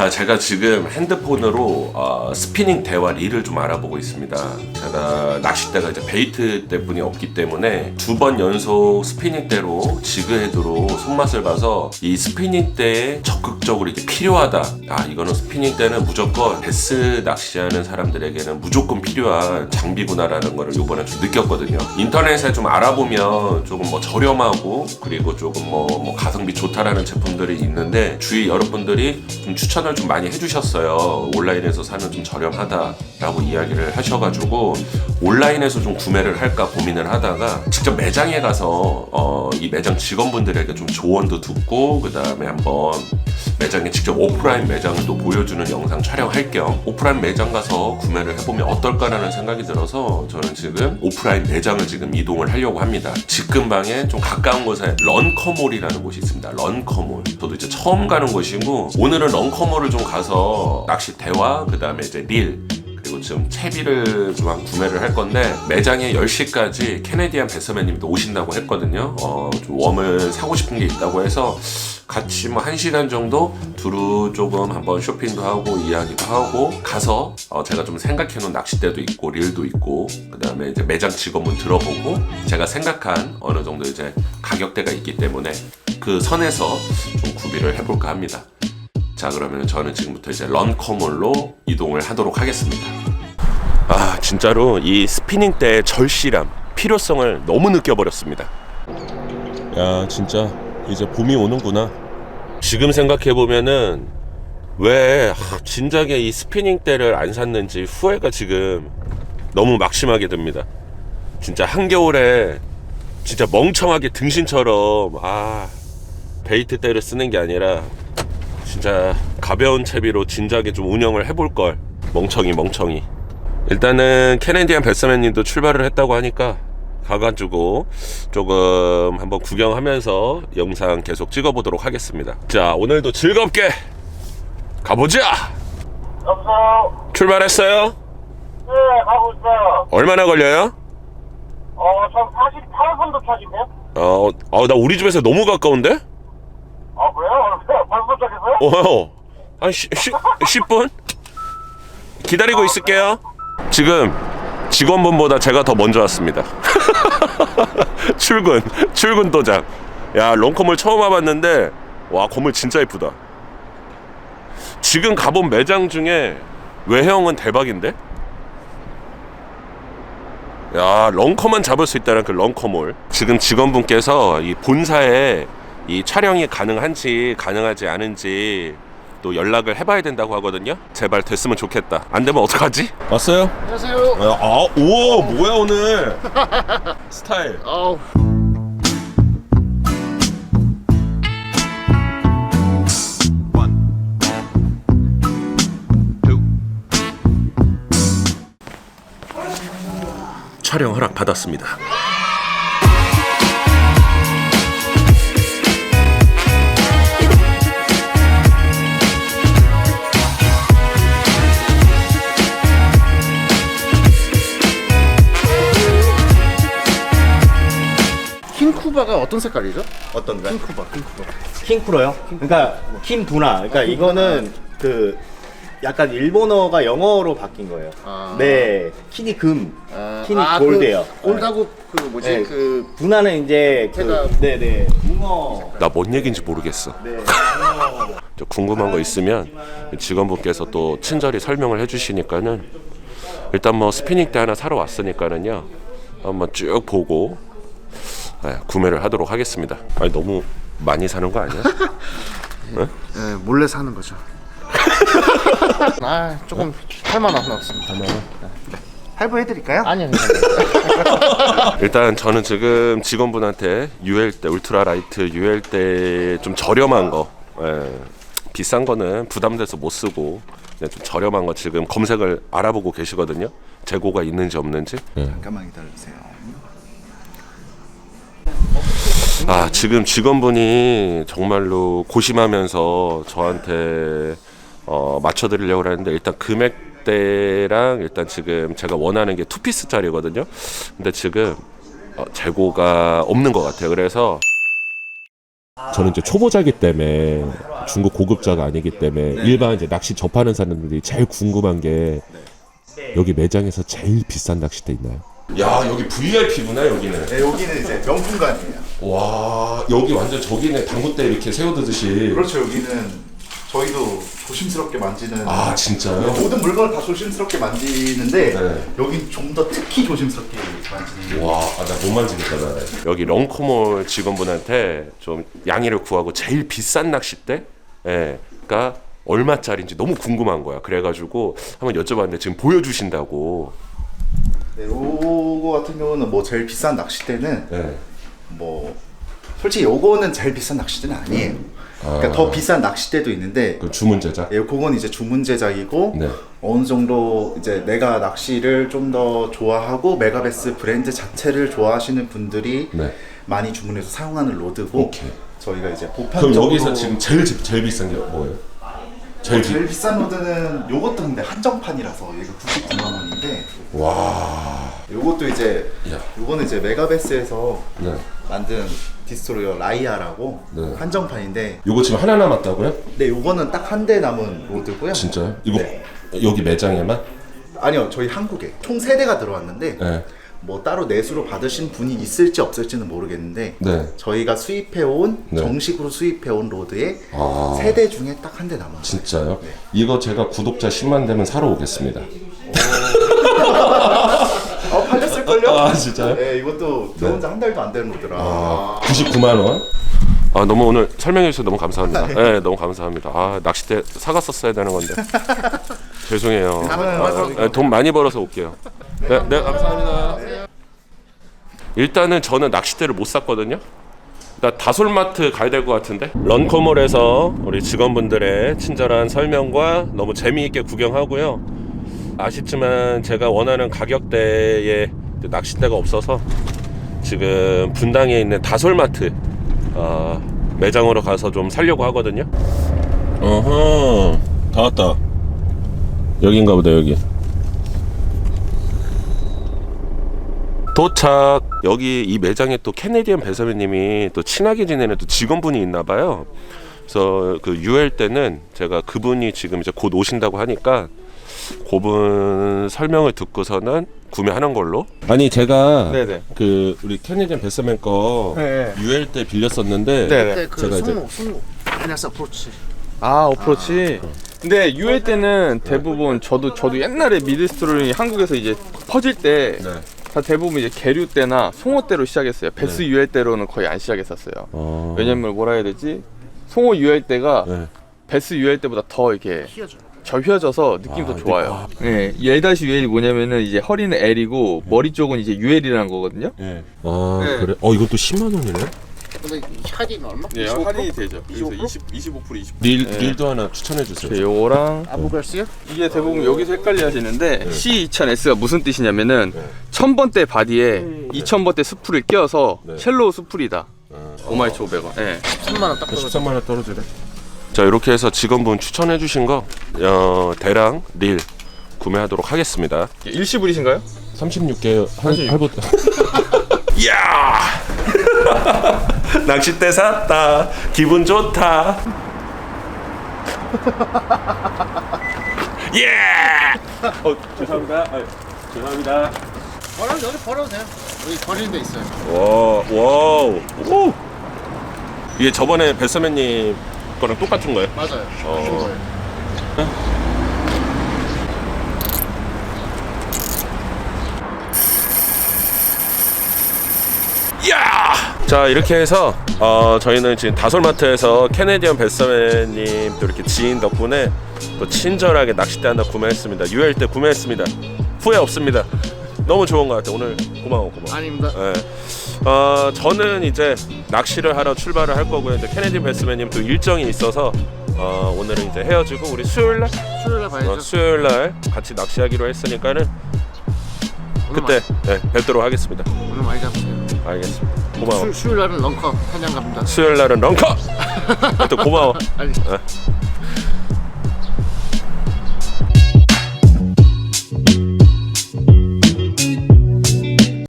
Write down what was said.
자, 제가 지금 핸드폰으로 어, 스피닝 릴을 좀 알아보고 있습니다. 제가 낚싯대가 이제 베이트 때뿐이 없기 때문에 두 번 연속 스피닝 대로 지그 헤드로 손맛을 봐서 이 스피닝 대에 적극적으로 이게 필요하다. 아, 이거는 스피닝 대는 무조건 베스 낚시하는 사람들에게는 무조건 필요한 장비구나라는 거를 이번에 좀 느꼈거든요. 인터넷에 좀 알아보면 조금 뭐 저렴하고 그리고 조금 뭐, 뭐 가성비 좋다라는 제품들이 있는데 주위 여러분들이 좀 추천을 좀 많이 해주셨어요. 온라인에서 사는 좀 저렴하다라고 이야기를 하셔가지고 온라인에서 좀 구매를 할까 고민을 하다가 직접 매장에 가서 어, 이 매장 직원분들에게 좀 조언도 듣고 그 다음에 한번 매장에 직접 오프라인 매장을 또 보여주는 영상 촬영할 겸 오프라인 매장 가서 구매를 해보면 어떨까라는 생각이 들어서 저는 지금 오프라인 매장을 지금 이동을 하려고 합니다. 직근방에 좀 가까운 곳에 런커몰이라는 곳이 있습니다. 런커몰. 저도 이제 처음 가는 곳이고 오늘은 런커몰을 좀 가서 낚싯대와 그 다음에 이제 릴 그리고 지금 채비를 좀 한 구매를 할 건데 매장에 10시까지 캐네디안 베서맨님도 오신다고 했거든요. 어, 좀 웜을 사고 싶은 게 있다고 해서 같이 뭐 1시간 정도 두루 조금 한번 쇼핑도 하고 이야기도 하고 가서 어, 제가 좀 생각해 놓은 낚싯대도 있고 릴도 있고 그다음에 이제 매장 직원분 들어보고 제가 생각한 어느 정도 이제 가격대가 있기 때문에 그 선에서 좀 구비를 해볼까 합니다. 자 그러면 저는 지금부터 이제 런커몰로 이동을 하도록 하겠습니다. 아 진짜로 이 스피닝 때의 절실함 필요성을 너무 느껴버렸습니다. 야 진짜 이제 봄이 오는구나. 지금 생각해 보면은 왜 아, 진작에 이 스피닝 때를 안 샀는지 후회가 지금 너무 막심하게 듭니다. 진짜 한겨울에 진짜 멍청하게 등신처럼 아 베이트 때를 쓰는 게 아니라 진짜 가벼운 채비로 진작에 좀 운영을 해볼 걸. 멍청이 멍청이. 일단은 캐네디안 베스맨님도 출발을 했다고 하니까 가가지고 조금 한번 구경하면서 영상 계속 찍어보도록 하겠습니다. 자 오늘도 즐겁게 가보자! 여보세요? 출발했어요? 네, 가고 있어요. 얼마나 걸려요? 어, 전 48선도 차진데요? 어, 어, 나 우리 집에서 너무 가까운데 아, 그래요? 벌써 도착했 어, 한 10, 10분 기다리고 있을게요 지금 직원분보다 제가 더 먼저 왔습니다. 출근, 출근 도장. 야, 런커몰 처음 와봤는데, 와, 건물 진짜 예쁘다. 지금 가본 매장 중에 외형은 대박인데? 야, 런커만 잡을 수 있다는 그 런커몰. 지금 직원분께서 이 본사에 이 촬영이 가능한지 가능하지 않은지 또 연락을 해봐야 된다고 하거든요. 제발 됐으면 좋겠다. 안 되면 어떡하지? 왔어요? 안녕하세요. 아, 오, 뭐야 오늘? 스타일. 아우. 촬영 허락 받았습니다. 킹쿠바가 어떤 색깔이죠? 어떤 가 킹쿠바, 킹쿠바. 킹프로요? 그러니까 킹두나. 그러니까 이거는 그 약간 일본어가 영어로 바뀐 거예요. 아. 네, 킨이 금, 아, 킨이 아, 골드예요. 그 골드하고 그 뭐지? 네. 그 두나는 이제 그, 네네 붕어. 나 뭔 얘기인지 모르겠어. 네. 저 궁금한 거 있으면 직원분께서 또 친절히 설명을 해주시니까는 일단 뭐 스피닝 대 하나 사러 왔으니까는요 한번 쭉 보고 네, 구매를 하도록 하겠습니다. 아니 너무 많이 사는 거 아니야? 네, 몰래 사는 거죠. 아, 조금 할만 원 나왔습니다. 네. 할부해드릴까요? 아니요. 일단 저는 지금 직원분한테 UL 때 울트라 라이트 UL 때좀 저렴한 거 예, 비싼 거는 부담돼서 못 쓰고 그냥 좀 저렴한 거 지금 검색을 알아보고 계시거든요. 재고가 있는지 없는지. 잠깐만 기다려주세요. 아 지금 직원분이 정말로 고심하면서 저한테 어, 맞춰드리려고 하는데 일단 금액대랑 일단 지금 제가 원하는 게 투피스짜리거든요. 근데 지금 어, 재고가 없는 것 같아요. 그래서 저는 이제 초보자기 때문에 중고 고급자가 아니기 때문에 네. 일반 이제 낚시 접하는 사람들이 제일 궁금한 게 네. 여기 매장에서 제일 비싼 낚싯대 있나요? 야 여기 VIP구나 여기는. 네, 여기는 이제 명품관이에요. 와 여기 완전 저기는 당구대 이렇게 세워두듯이. 그렇죠. 여기는 저희도 조심스럽게 만지는 아 진짜요? 모든 물건을 다 조심스럽게 만지는데 네. 여긴 좀 더 특히 조심스럽게 만지는 와, 아, 나 못 만지겠다, 나. 여기 런코몰 직원분한테 좀 양해를 구하고 제일 비싼 낚싯대? 예. 가 얼마짜리인지 너무 궁금한 거야. 그래가지고 한번 여쭤봤는데 지금 보여주신다고. 네, 요 거 같은 경우는 뭐 제일 비싼 낚싯대는 예. 뭐 솔직히 요거는 제일 비싼 낚싯대는 아니에요. 그러니까 더 비싼 낚싯대도 있는데 그 주문 제작? 예, 그건 이제 주문 제작이고 네. 어느 정도 이제 내가 낚시를 좀 더 좋아하고 메가베스 브랜드 자체를 좋아하시는 분들이 네. 많이 주문해서 사용하는 로드고 오케이. 저희가 이제 그럼 보편적으로 여기서 지금 제일 제일 비싼 게 뭐예요? 제일, 제일 비싼 로드는 요것도 근데 한정판이라서 이거 99만 원 와. 요것도 이제 야. 요거는 이제 메가베스에서 네. 만든 디스트로이어 라이아라고 네. 한정판인데 요거 지금 하나 남았다고요? 네 요거는 딱 한 대 남은 로드고요. 진짜요? 이거 네. 여기 매장에만? 아니요 저희 한국에 총 세 대가 들어왔는데 네. 뭐 따로 내수로 받으신 분이 있을지 없을지는 모르겠는데 네. 저희가 수입해온 네. 정식으로 수입해온 로드에 아. 세대 중에 딱 한 대 남았어요. 진짜요? 네. 이거 제가 구독자 10만 되면 사러 오겠습니다. 어 팔렸을걸요? 아, 진짜요? 네 이것도 들어온 지한 달도 안 되는 로드라 99만 원. 아 너무 오늘 설명해 주셔서 너무 감사합니다. 네. 너무 감사합니다. 아 낚싯대 사갔었어야 되는 건데 죄송해요. 아, 네, 돈 많이 벌어서 올게요. 네, 네 감사합니다. 일단은 저는 낚싯대를 못 샀거든요. 나 다솔마트 가야 될 것 같은데 런코몰에서 우리 직원분들의 친절한 설명과 너무 재미있게 구경하고요. 아쉽지만 제가 원하는 가격대의 낚싯대가 없어서 지금 분당에 있는 다솔마트 어, 매장으로 가서 좀 살려고 하거든요. 어허, 다 왔다. 여긴가 보다 여기. 도착. 여기 이 매장에 또 캐네디언 배선배님이 또 친하게 지내는 또 직원분이 있나 봐요. 그래서 그 UL 때는 제가 그분이 지금 이제 곧 오신다고 하니까 그분 설명을 듣고서는 구매하는 걸로. 아니 제가 네네. 그 우리 캐네디언 베스맨 거 네. UL 때 빌렸었는데 네네. 그때 그 제가 이제- 손목 손목 그냥 어프로치 아 어프로치. 근데 UL 때는 대부분 저도 저도 옛날에 미드스트롤이 한국에서 이제 퍼질 때 다 네. 대부분 이제 계류 때나 송어 때로 시작했어요. 베스 UL 때로는 거의 안 시작했었어요. 어... 왜냐면 뭐라 해야 되지? 송어 UL 때가 네. 베스 UL 때보다 더 이렇게 휘어져 접혀져서 느낌도 아, 좋아요. 네, L 다시 UL이 뭐냐면은 이제 허리는 L이고 머리 쪽은 이제 UL이라는 거거든요. 네. 아 네. 그래? 어 이것도 10만 원이네? 근데 이 할인 얼마? 네, 25%? 할인이 되죠. 그래서 25%? 20 25% 20%. 릴 네. 릴도 하나 추천해 주세요. 네, 요거랑 아부걸스요? 이게 대부분 여기서 헷갈려 하시는데 네. C2000S가 무슨 뜻이냐면은 1000번대 바디에 2000번대 스프를 끼워서 네. 첼로 스프리다. 아. 5만5,500원. 예. 3만 원딱 떨어져 13만 원 떨어지래. 자 이렇게 해서 직원분 추천해 주신 거 어, 대랑 릴 구매하도록 하겠습니다. 일시불이신가요? 36개 할, 할부. 이야! 낚싯대 샀다. 기분 좋다. 예! 어 죄송합니다. 아, 죄송합니다. 버려 여기 버려도 돼요 여기 버리는 데 있어요 와, 와우. 오. 이게 저번에 뱃서맨님 거랑 똑같은 거예요? 맞아요 어. 준 거예요. 야! 자 이렇게 해서 어, 저희는 지금 다솔마트에서 캐네디언 뱃서맨님 또 이렇게 지인 덕분에 또 친절하게 낚싯대 하나 구매했습니다. UL 때 구매했습니다. 후회 없습니다. 너무 좋은 것 같아요. 오늘 고마워 고마워. 아닙니다 예. 어, 저는 이제 낚시를 하러 출발을 할 거고요. 이제 캐네디 베스맨님 또 일정이 있어서 어, 오늘은 이제 헤어지고 우리 수요일 날 수요일에 봐야죠 어, 수요일 날 같이 낚시하기로 했으니까는 오늘 그때 네, 뵙도록 하겠습니다. 마- 오늘 많이 잡으세요 알겠습니다. 고마워. 수, 수요일 날은 런커 한양 갑니다 수요일 날은 런커. 또 고마워. 알겠습니다 네.